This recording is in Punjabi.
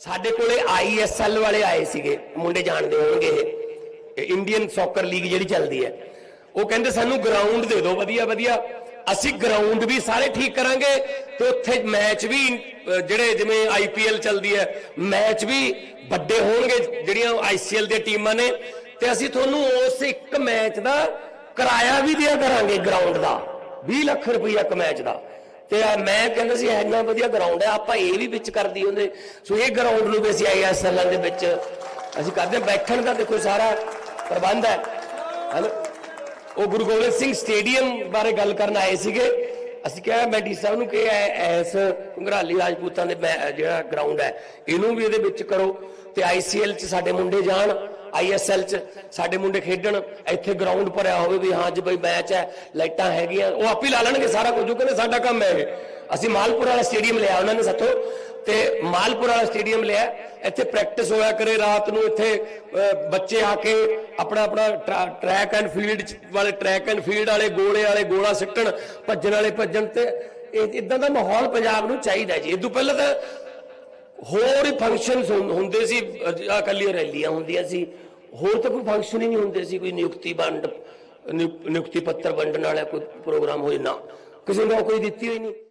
ਸਾਡੇ ਕੋਲੇ ਆਈਐਸਐਲ ਵਾਲੇ ਆਏ ਸੀਗੇ। ਮੁੰਡੇ ਜਾਣਦੇ ਹੋਣਗੇ ਇਹ। ਇੰਡੀਅਨ ਸੌਕਰ ਲੀਗ ਜਿਹੜੀ ਚੱਲਦੀ ਹੈ। ਉਹ ਕਹਿੰਦੇ ਸਾਨੂੰ ਗਰਾਊਂਡ ਦੇ ਦਿਓ। ਵਧੀਆ ਵਧੀਆ। ਅਸੀਂ ਗਰਾਊਂਡ ਵੀ ਸਾਰੇ ਠੀਕ ਕਰਾਂਗੇ ਤੇ ਉੱਥੇ ਮੈਚ ਵੀ ਜਿਹੜੇ ਜਿਵੇਂ ਆਈਪੀਐਲ ਚੱਲਦੀ ਹੈ, ਮੈਚ ਵੀ ਵੱਡੇ ਹੋਣਗੇ ਜਿਹੜੀਆਂ ਆਈਸੀਐਲ ਦੀਆਂ ਟੀਮਾਂ ਨੇ। ਤੇ ਅਸੀਂ ਤੁਹਾਨੂੰ ਉਸ ਇੱਕ ਮੈਚ ਦਾ ਕਿਰਾਇਆ ਵੀ ਦਿਆ ਕਰਾਂਗੇ ਗਰਾਊਂਡ ਦਾ। 20 ਲੱਖ ਰੁਪਈਆ ਇੱਕ ਮੈਚ ਦਾ। ਤੇ ਆ ਮੈਂ ਕਹਿੰਦਾ ਸੀ ਇੰਨਾ ਵਧੀਆ ਗਰਾਊਂਡ ਹੈ, ਆਪਾਂ ਇਹ ਵੀ ਵਿੱਚ ਕਰਦੀ ਹੁੰਦੇ ਸੋ ਇਹ ਗਰਾਊਂਡ ਨੂੰ ਵੀ ਅਸੀਂ ਆਈਐਸਐਲ ਦੇ ਵਿੱਚ ਅਸੀਂ ਕਰਦੇ ਹਾਂ। ਬੈਠਣ ਦਾ ਦੇਖੋ ਸਾਰਾ ਪ੍ਰਬੰਧ ਹੈ। ਹਨਾ ਉਹ ਗੁਰੂ ਗੋਬਿੰਦ ਸਿੰਘ ਸਟੇਡੀਅਮ ਬਾਰੇ ਗੱਲ ਕਰਨ ਆਏ ਸੀਗੇ। ਅਸੀਂ ਕਿਹਾ ਮੈਂਡੀ ਸਾਹਿਬ ਨੂੰ ਕਿ ਐ- ਐਸ ਘੁੰਗਰਾਲੀ ਰਾਜਪੂਤਾਂ ਦੇ ਮੈਂ- ਜਿਹੜਾ ਗਰਾਊਂਡ ਹੈ, ਇਹਨੂੰ ਵੀ ਇਹਦੇ ਵਿੱਚ ਕਰੋ ਤੇ ਆਈਸੀਐਲ ਚ ਸਾਡੇ ਮੁੰਡੇ ਜਾਣ। ਆਈਐਸਐਲ ਚ ਸਾਡੇ ਮੁੰਡੇ ਖੇਡਣ, ਇੱਥੇ ਗਰਾਊਂਡ ਭਰਿਆ ਹੋਵੇ ਵੀ ਹਾਂ ਜੀ ਬਈ ਮੈਚ ਹੈ, ਲਾਈਟਾਂ ਹੈਗੀਆਂ, ਉਹ ਆਪੇ ਲਾ ਲੈਣਗੇ ਸਾਰਾ ਕੁਝ, ਉਹ ਕਹਿੰਦੇ ਸਾਡਾ ਕੰਮ ਹੈ ਇਹ। ਅਸੀਂ ਮਾਲਪੁਰ ਵਾਲਾ ਸਟੇਡੀਅਮ ਲਿਆ ਉਹਨਾਂ ਨੇ ਸਾਥੋਂ, ਤੇ ਮਾਲਪੁਰ ਵਾਲਾ ਸਟੇਡੀਅਮ ਲਿਆ, ਇੱਥੇ ਪ੍ਰੈਕਟਿਸ ਹੋਇਆ ਕਰੇ ਰਾਤ ਨੂੰ, ਇੱਥੇ ਬੱਚੇ ਆ ਕੇ ਆਪਣਾ ਆਪਣਾ ਟਰੈਕ ਐਂਡ ਫੀਲਡ ਵਾਲੇ ਟਰੈਕ ਐਂਡ ਫੀਲਡ ਵਾਲੇ, ਗੋਲੇ ਵਾਲੇ, ਗੋਲਾ ਸਿੱਟਣ, ਭੱਜਣ ਵਾਲੇ ਭੱਜਣ ਤੇ ਇਦਾਂ ਦਾ ਮਾਹੌਲ ਪੰਜਾਬ ਨੂੰ ਚਾਹੀਦਾ ਜੀ। ਇਹ ਤੋਂ ਪਹਿਲਾਂ ਤਾਂ ਹੋਰ ਹੀ ਫੰਕਸ਼ਨਸ ਹੁੰਦੇ ਸੀ ਆ ਕੱਲੀਆਂ ਰੈਲੀਆਂ ਹੁੰਦੀਆਂ ਸੀ। ਹੋਰ ਤਾਂ ਕੋਈ ਫੰਕਸ਼ਨ ਹੀ ਨਹੀਂ ਹੁੰਦੇ ਸੀ, ਕੋਈ ਨਿਯੁਕਤੀ ਵੰਡ ਨਿਯੁਕ- ਨਿਯੁਕਤੀ ਪੱਤਰ ਵੰਡਣ ਵਾਲਾ ਕੋਈ ਪ੍ਰੋਗਰਾਮ ਹੋਏ ਨਾ। ਕਿਸੇ ਨੂੰ ਕੋਈ ਦਿੱਤੀ ਹੋਈ ਨਹੀਂ।